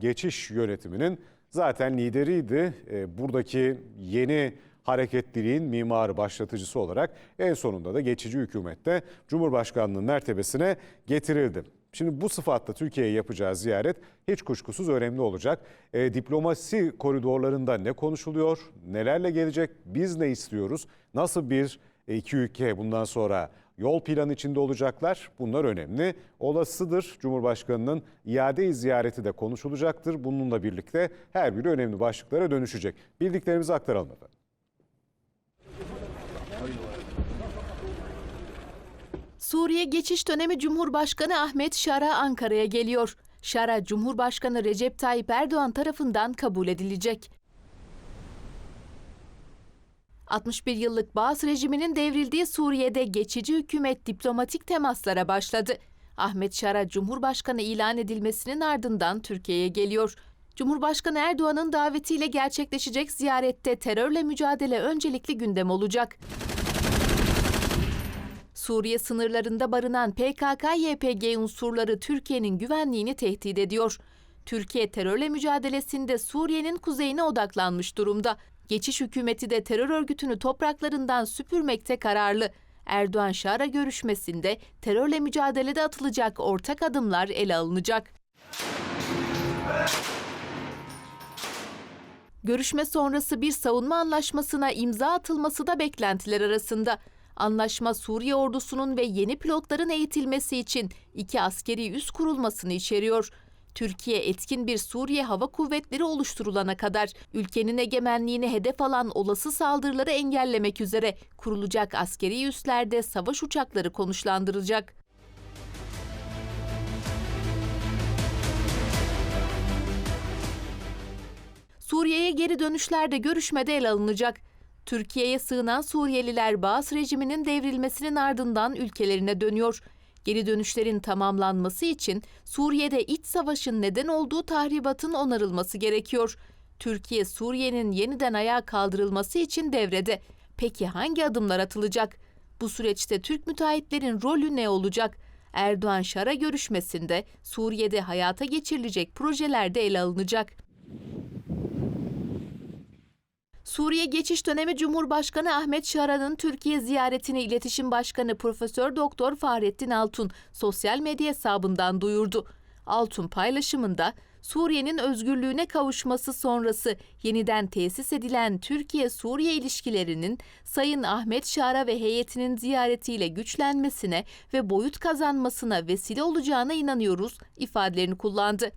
geçiş yönetiminin zaten lideriydi. E, Buradaki yeni hareketliliğin mimarı başlatıcısı olarak en sonunda da geçici hükümette Cumhurbaşkanlığı mertebesine getirildi. Şimdi bu sıfatla Türkiye'ye yapacağı ziyaret hiç kuşkusuz önemli olacak. E, diplomasi koridorlarında ne konuşuluyor, nelerle gelecek, biz ne istiyoruz, nasıl bir e, iki ülke bundan sonra yol planı içinde olacaklar. Bunlar önemli. Olasıdır Cumhurbaşkanı'nın iade ziyareti de konuşulacaktır. Bununla birlikte her biri önemli başlıklara dönüşecek. Bildiklerimizi aktaralım efendim. Suriye geçiş dönemi Cumhurbaşkanı Ahmet Şara Ankara'ya geliyor. Şara Cumhurbaşkanı Recep Tayyip Erdoğan tarafından kabul edilecek. 61 yıllık Baas rejiminin devrildiği Suriye'de geçici hükümet diplomatik temaslara başladı. Ahmet Şara Cumhurbaşkanı ilan edilmesinin ardından Türkiye'ye geliyor. Cumhurbaşkanı Erdoğan'ın davetiyle gerçekleşecek ziyarette terörle mücadele öncelikli gündem olacak. Suriye sınırlarında barınan PKK-YPG unsurları Türkiye'nin güvenliğini tehdit ediyor. Türkiye terörle mücadelesinde Suriye'nin kuzeyine odaklanmış durumda. Geçiş hükümeti de terör örgütünü topraklarından süpürmekte kararlı. Erdoğan-Şara görüşmesinde terörle mücadelede atılacak ortak adımlar ele alınacak. Görüşme sonrası bir savunma anlaşmasına imza atılması da beklentiler arasında. Anlaşma Suriye ordusunun ve yeni pilotların eğitilmesi için iki askeri üs kurulmasını içeriyor. Türkiye etkin bir Suriye Hava Kuvvetleri oluşturulana kadar ülkenin egemenliğini hedef alan olası saldırıları engellemek üzere kurulacak askeri üslerde savaş uçakları konuşlandırılacak. Suriye'ye geri dönüşlerde görüşmede ele alınacak. Türkiye'ye sığınan Suriyeliler Baas rejiminin devrilmesinin ardından ülkelerine dönüyor. Geri dönüşlerin tamamlanması için Suriye'de iç savaşın neden olduğu tahribatın onarılması gerekiyor. Türkiye Suriye'nin yeniden ayağa kaldırılması için devrede. Peki hangi adımlar atılacak? Bu süreçte Türk müteahhitlerin rolü ne olacak? Erdoğan-Şara görüşmesinde Suriye'de hayata geçirilecek projeler de ele alınacak. Suriye geçiş dönemi Cumhurbaşkanı Ahmet Şara'nın Türkiye ziyaretini İletişim Başkanı Profesör Doktor Fahrettin Altun sosyal medya hesabından duyurdu. Altun paylaşımında Suriye'nin özgürlüğüne kavuşması sonrası yeniden tesis edilen Türkiye-Suriye ilişkilerinin Sayın Ahmet Şara ve heyetinin ziyaretiyle güçlenmesine ve boyut kazanmasına vesile olacağına inanıyoruz ifadelerini kullandı.